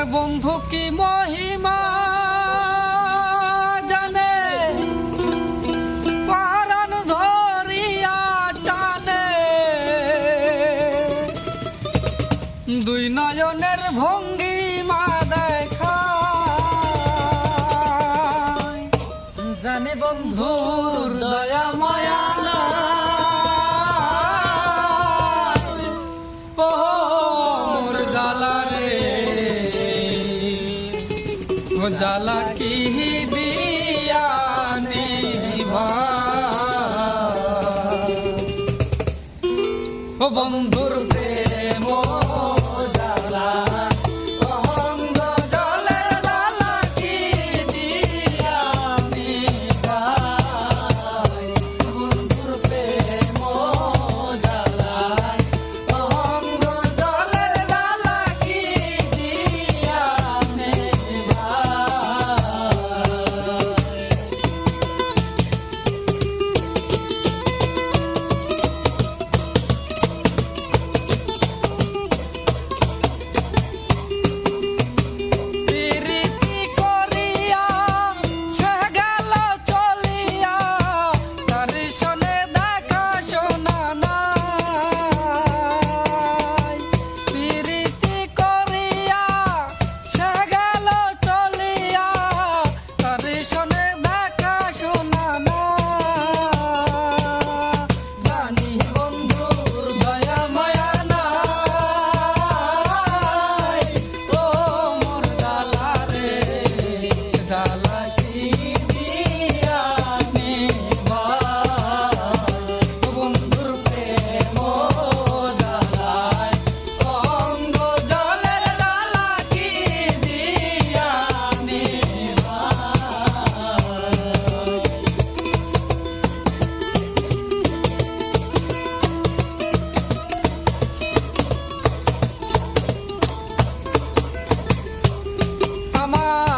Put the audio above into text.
আমার বন্ধু কি মহিমা জানে? পারান ধরিয়া টানে। দুই নয়নের ভঙ্গিমা দেখা জানে বন্ধু দয়া, মায়া। জালা কি দিয়া ও বন্ধু mama.